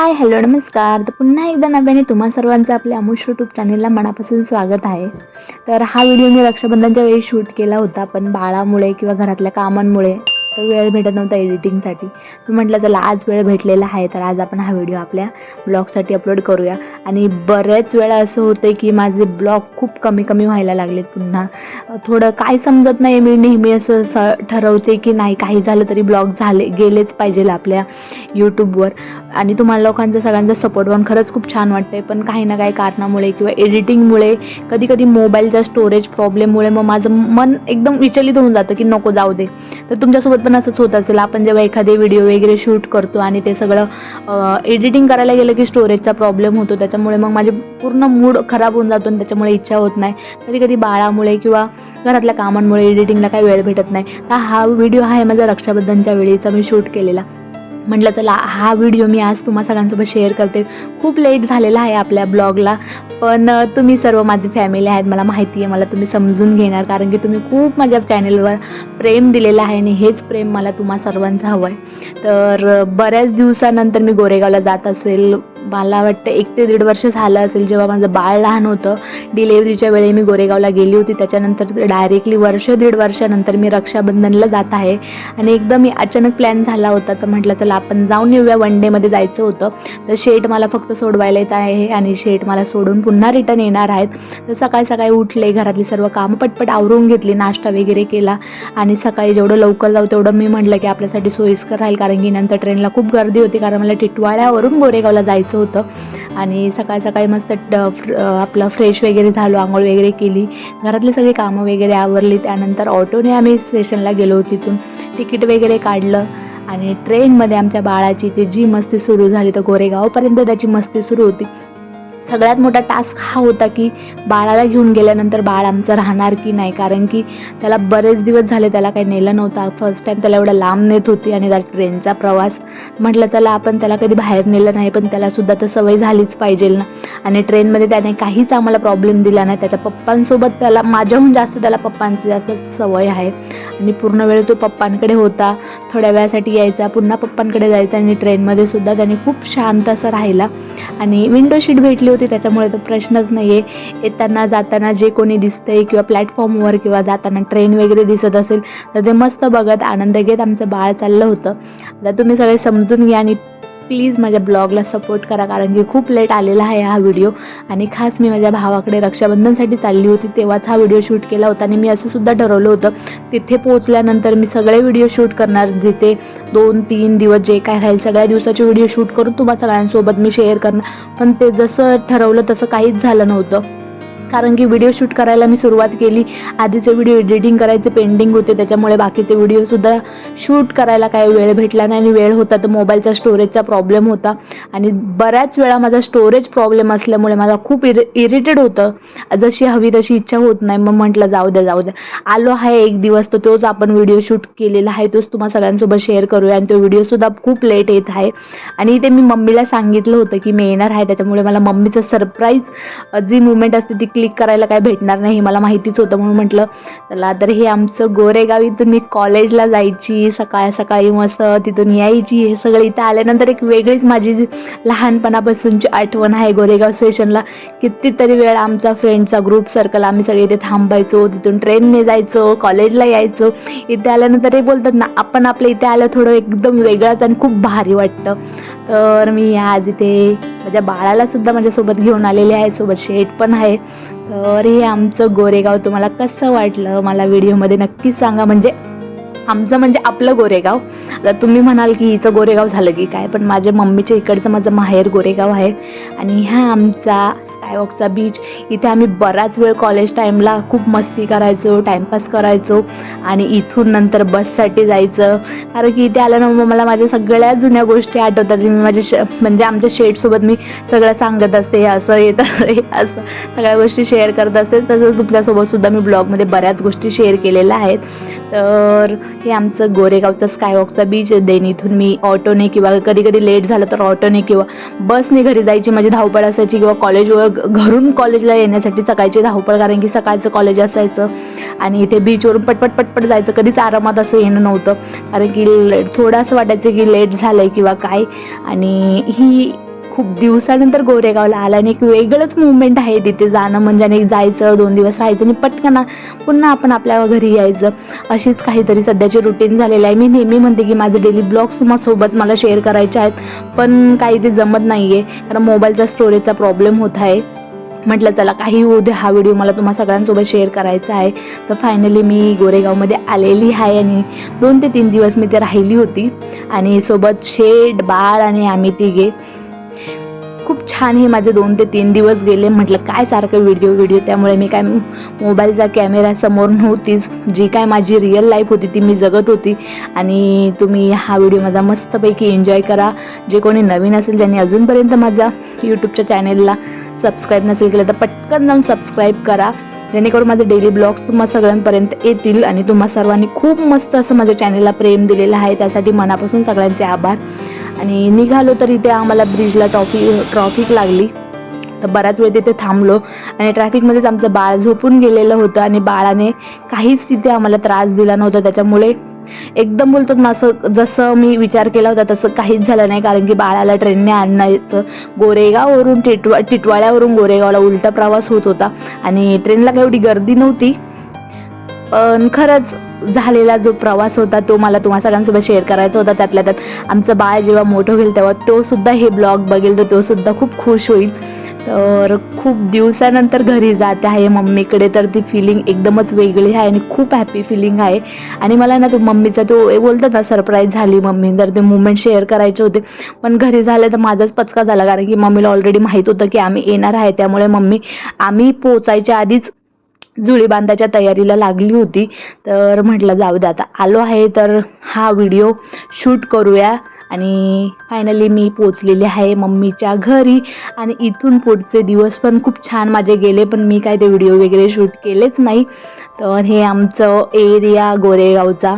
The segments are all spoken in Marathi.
हाय हॅलो नमस्कार. तर पुन्हा एकदा नव्याने तुम्हा सर्वांचं आपल्या अमुष यूट्यूब चॅनलला मनापासून स्वागत आहे. तर हा व्हिडिओ मी रक्षाबंधनच्या वेळी शूट केला होता पण बाळामुळे किंवा घरातल्या कामांमुळे तर वेळ भेटत नव्हता एडिटिंगसाठी मी म्हटलं चला आज वेळ भेटलेला आहे तर आज आपण हा व्हिडिओ आपल्या ब्लॉगसाठी अपलोड करूया. आणि बऱ्याच वेळा असं होतं की माझे ब्लॉग खूप कमी कमी व्हायला लागलेत पुन्हा. थोडं काय समजत नाही मी नेहमी असं स ठरवते की नाही काही झालं तरी ब्लॉग झाले गेलेच पाहिजे आपल्या यूट्यूबवर आणि तुम्हाला लोकांचा सगळ्यांचा सपोर्ट पण खरंच खूप छान वाटतंय. पण काही ना काही कारणामुळे किंवा एडिटिंगमुळे कधी कधी मोबाईलच्या स्टोरेज प्रॉब्लेममुळे मग माझं मन एकदम विचलित होऊन जातं की नको जाऊ दे. तर तुमच्यासोबत पण असंच होत असेल. आपण जेव्हा एखादे व्हिडिओ वगैरे शूट करतो आणि ते सगळं एडिटिंग करायला गेलं की स्टोरेजचा प्रॉब्लेम होतो. त्याच्यामुळे मग माझे पूर्ण मूड खराब होऊन जातो आणि त्याच्यामुळे इच्छा होत नाही. कधी कधी बाळामुळे किंवा घरातल्या कामांमुळे एडिटिंगला काही वेळ भेटत नाही. तर हा व्हिडिओ आहे माझा रक्षाबंधनच्या वेळेचा मी शूट केलेला. म्हटलं चला हा व्हिडिओ मी आज तुम्हा सगळ्यांसोबत शेअर करते. खूप लेट झालेला आहे आपल्या ब्लॉगला पण तुम्ही सर्व माझी फॅमिली आहेत मला माहिती आहे मला तुम्ही समजून घेणार कारण की तुम्ही खूप माझ्या चॅनलवर प्रेम दिलेलं आहे आणि हेच प्रेम मला तुम्हा सर्वांचं हवं आहे तर बऱ्याच दिवसानंतर मी गोरेगावला जात असेल मला वाटतं एक ते दीड वर्ष झालं असेल जेव्हा माझं बाळ लहान होतं. डिलेवरीच्या वेळी मी गोरेगावला गेली होती. त्याच्यानंतर डायरेक्टली वर्ष दीड वर्षानंतर मी रक्षाबंधनला जात आहे. आणि एकदम मी अचानक प्लॅन झाला होता. तर म्हटलं चला आपण जाऊन येऊया वन डेमध्ये जायचं होतं. तर शेट मला फक्त सोडवायला येत आहे आणि शेट मला सोडून पुन्हा रिटर्न येणार आहेत. तर सकाळी सकाळी उठले घरातली सर्व कामं पटपट आवरून घेतली नाश्ता वगैरे केला. आणि सकाळी जेवढं लवकर जाऊ तेवढं मी म्हटलं की आपल्यासाठी सोयीस्कर राहील. कारण की नंतर ट्रेनला खूप गर्दी होती. कारण मला टिटवाळ्यावरून गोरेगावला जायचं होतं. आणि सकाळ सकाळी मस्त फ्र- आपलं फ्रेश वगैरे झालो आंघोळ वगैरे केली. घरातले सगळे कामं वगैरे आवरली. त्यानंतर ऑटोने आम्ही स्टेशनला गेलो तिथून. तिकीट वगैरे काढलं. आणि ट्रेनमध्ये आमच्या बाळाची ती जी मस्ती सुरू झाली तर गोरेगावपर्यंत त्याची मस्ती सुरू होती. सगळ्यात मोठा टास्क हा होता की बाळाला घेऊन गेल्यानंतर बाळ आमचं राहणार की नाही? कारण की त्याला बरेच दिवस झाले त्याला काही नेलं नव्हतं. फर्स्ट टाईम त्याला एवढं लांब नेत होती आणि त्या ट्रेनचा प्रवास. म्हटलं चला आपण त्याला कधी बाहेर नेलं नाही पण त्यालासुद्धा तर सवय झालीच पाहिजे ना. आणि ट्रेनमध्ये त्याने काहीच आम्हाला प्रॉब्लेम दिला नाही. त्याच्या पप्पांसोबत त्याला माझ्याहून जास्त त्याला पप्पांची जास्त सवय आहे. आणि पूर्ण वेळ तो पप्पांकडे होता. थोड्या वेळासाठी यायचा पुन्हा पप्पांकडे जायचा आणि ट्रेनमध्ये सुद्धा त्याने खूप शांत असं राहिला. आणि विंडो शीट भेटली होती त्याच्यामुळे तर प्रश्नच नाही आहे येताना जाताना जे कोणी दिसतंय किंवा प्लॅटफॉर्मवर किंवा जाताना ट्रेन वगैरे दिसत असेल तर ते मस्त बघत आनंद घेत आमचं बाळ चाललं होतं. आता तुम्ही सगळे समजून घ्या आणि प्लीज माझ्या ब्लॉगला सपोर्ट करा कारण की खूप लेट आलेला आहे हा व्हिडिओ आणि खास मी माझ्या भावाकडे रक्षाबंधनसाठी चालली होती तेव्हाच हा व्हिडिओ शूट केला होता आणि मी असं सुद्धा ठरवलं होतं तिथे पोहोचल्यानंतर मी सगळे व्हिडिओ शूट करणार जिथे दोन तीन दिवस जे काय राहील सगळ्या दिवसाचे व्हिडिओ शूट करून तुम्हाला सगळ्यांसोबत मी शेअर करणार. पण ते जसं ठरवलं तसं काहीच झालं नव्हतं. कारण की व्हिडिओ शूट करायला मी सुरुवात केली. आधीचे व्हिडिओ एडिटिंग करायचे पेंडिंग होते त्याच्यामुळे बाकीचे व्हिडिओसुद्धा शूट करायला काही वेळ भेटला नाही आणि वेळ होता तर मोबाईलचा स्टोरेजचा प्रॉब्लेम होता. आणि बऱ्याच वेळा माझा स्टोरेज प्रॉब्लेम असल्यामुळे मला खूप इरि इरिटेड होतं. जशी हवी तशी इच्छा होत नाही मग म्हटलं जाऊ द्या जाऊ द्या. आलो आहे एक दिवस तर तोच आपण व्हिडिओ शूट केलेला आहे तोच तुम्हाला सगळ्यांसोबत शेअर करूया. आणि तो व्हिडिओसुद्धा खूप लेट येत आहे. आणि ते मी मम्मीला सांगितलं होतं की मी येणार आहे त्याच्यामुळे मला मम्मीचं सरप्राईज जी मुवमेंट असते ती क्लिक करायला काय भेटणार नाही हे मला माहितीच होतं म्हणून म्हटलं चला तर हे आमचं गोरेगाव इथून मी कॉलेजला जायची सकाळ सकाळी मस्त तिथून यायची हे सगळं इथं आल्यानंतर एक वेगळीच माझी लहानपणापासूनची आठवण आहे गोरेगाव स्टेशनला कितीतरी वेळ आमचा फ्रेंडचा ग्रुप सर्कल आम्ही सगळे इथे थांबायचो तिथून ट्रेनने जायचो कॉलेजला यायचो. इथे आल्यानंतर हे बोलतात ना आपण आपल्या इथे आलं थोडं एकदम वेगळंच आणि खूप भारी वाटतं. तर मी आज इथे माझ्या बाळाला सुद्धा माझ्यासोबत घेऊन आलेले आहे सोबत शेट पण आहे. तर हे आमचं गोरेगाव तुम्हाला कसं वाटलं? मला व्हिडिओमध्ये नक्कीच सांगा. म्हणजे आमचं म्हणजे आपलं गोरेगाव. आता तुम्ही म्हणाल की हिचं गोरेगाव झालं की काय पण माझ्या मम्मीच्या इकडचं माझं माहेर गोरेगाव आहे. आणि हा आमचा स्कायवॉकचा बीच इथे आम्ही बराच वेळ कॉलेज टाईमला खूप मस्ती करायचो टाईमपास करायचो आणि इथून नंतर बससाठी जायचं. कारण की इथे आल्यानं मग मला माझ्या सगळ्या जुन्या गोष्टी आठवतात. मी माझ्या श म्हणजे आमच्या शेटसोबत मी सगळं सांगत असते. हे असं येत हे असं सगळ्या गोष्टी शेअर करत असते. तसंच तुमच्यासोबतसुद्धा मी ब्लॉगमध्ये बऱ्याच गोष्टी शेअर केलेल्या आहेत. तर हे आमचं गोरेगावचं स्कायवॉकचा बीच देन इथून मी ऑटोने किंवा कधी कधी लेट झालं तर ऑटोने किंवा बसने घरी जायची माझी धावपळ असायची किंवा कॉलेजवर घरून कॉलेजला येण्यासाठी सकाळची धावपळ कारण की सकाळचं कॉलेज असायचं आणि इथे बीचवरून पटपट पटपट जायचं. कधीच आरामात असं येणं नव्हतं. कारण की थोडं असं वाटायचं की लेट झालं आहे किंवा काय. आणि ही खूप दिवसानंतर गोरेगावला आला आणि एक वेगळंच मुवमेंट आहे तिथे जाणं. म्हणजे आणि जायचं दोन दिवस राहायचं आणि पटकन पुन्हा आपण आपल्या घरी यायचं. अशीच काहीतरी सध्याची रुटीन झालेली आहे. मी नेहमी म्हणते की माझे डेली ब्लॉग्स सोबत मला शेअर करायचे आहेत पण काही ते जमत नाही आहे कारण मोबाईलचा स्टोरेजचा प्रॉब्लेम होत आहे. म्हटलं चला काही होऊ दे हा व्हिडिओ मला तुम्हा सगळ्यांसोबत शेअर करायचा आहे. तर फायनली मी गोरेगावमध्ये आलेली आहे आणि दोन ते तीन दिवस मी ते राहिली होती. आणि सोबत शेड बाळ आणि आम्ही तिघे. खूप छान हे माझे दोन ते तीन दिवस गेले. म्हटलं काय सारखं व्हिडिओ व्हिडिओ त्यामुळे मी काय मोबाईलचा कॅमेरा समोर नव्हतीच जी काय माझी रिअल लाईफ होती ती मी जगत होती. आणि तुम्ही हा व्हिडिओ माझा मस्तपैकी एन्जॉय करा. जे कोणी नवीन असेल त्यांनी अजूनपर्यंत माझ्या यूट्यूबच्या चॅनेलला सबस्क्राईब नसेल केलं तर पटकन जाऊन सबस्क्राईब करा. जेणेकरून माझे डेली ब्लॉग्स तुम्हा सगळ्यांपर्यंत येतील आणि तुम्हा सर्वांनी खूप मस्त असं माझ्या चॅनेलला प्रेम दिलेलं आहे. त्यासाठी मनापासून सगळ्यांचे आभार. आणि निघालो तर इथे आम्हाला ब्रिजला ट्रॉफी ट्रॉफिक लागली. तर बराच वेळ तिथे थांबलो. आणि ट्रॅफिकमध्येच आमचं बाळ झोपून गेलेलं होतं आणि बाळाने काहीच तिथे आम्हाला त्रास दिला नव्हता. त्याच्यामुळे एकदम बोलतात ना असं जसं मी विचार केला होता तसं काहीच झालं नाही कारण की बाळाला ट्रेनने आणायचं. गोरेगाववरून टिटवा टिटवाळ्यावरून गोरेगावला उलटा प्रवास होत होता. आणि ट्रेनला काही एवढी गर्दी नव्हती. पण खरंच झालेला जो प्रवास होता तो मला तुम्हा सगळ्यांसोबत शेअर करायचा होता. त्यातल्या त्यात आमचं बाळ जेव्हा मोठं होईल तेव्हा तो सुद्धा हे ब्लॉग बघेल तर तो सुद्धा खूप खुश होईल. तर खूप दिवसानंतर घरी जाते आहे मम्मीकडे तर ती फिलिंग एकदमच वेगळी आहे आणि खूप हॅपी फिलिंग आहे. आणि मला ना तो मम्मीचा तो बोलतात ना सरप्राईज झाली मम्मी. तर ते मुमेंट शेअर करायचे होते. पण घरी झालं तर माझाच पचका झाला कारण की मम्मीला ऑलरेडी माहीत होतं की आम्ही येणार आहे. त्यामुळे मम्मी आम्ही पोचायच्या आधीच जुळी बांधायच्या तयारीला लागली होती. तर म्हटलं जाऊ दे आता. आलो आहे तर हा व्हिडिओ शूट करूया. आणि फायनली मी पोचलेली आहे मम्मीच्या घरी. आणि इथून पुढचे दिवस पण खूप छान माझे गेले पण मी काय ते व्हिडिओ वगैरे शूट केलेच नाही. तर हे आमचं एरिया गोरेगावचा.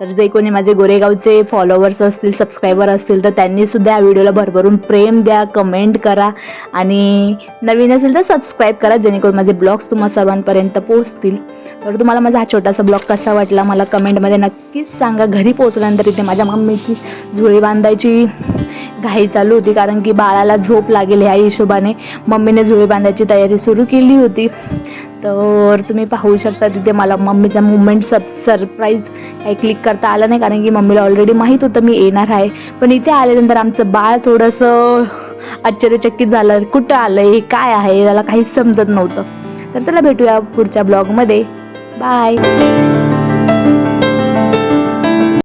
तर जे कोणी माझे गोरेगावचे फॉलोवर्स असतील सबस्क्रायबर असतील तर त्यांनीसुद्धा या व्हिडिओला भरभरून प्रेम द्या कमेंट करा. आणि नवीन असेल तर सबस्क्राईब करा जेणेकरून माझे ब्लॉग्स तुम्हा सर्वांपर्यंत पोहोचतील. तर तुम्हाला माझा हा छोटासा ब्लॉग कसा वाटला मला कमेंटमध्ये नक्कीच सांगा. घरी पोचल्यानंतर इथे माझ्या मम्मीची झुळी बांधायची घाई चालू होती कारण की बाळाला झोप लागेल ह्या हिशोबाने मम्मीने झुळी बांधायची तयारी सुरू केली होती. तर तुम्ही पाहू शकता तिथे मला मम्मीचा मुवमेंट सब सरप्राईज काही क्लिक करता आलं नाही कारण की मम्मीला ऑलरेडी माहीत होतं मी येणार आहे. पण इथे आल्यानंतर आमचं बाळ थोडंसं आश्चर्यचकित झालं. कुठं आलं हे काय आहे? त्याला काहीच समजत नव्हतं. तर चला भेटूया पुढच्या ब्लॉगमध्ये. Bye!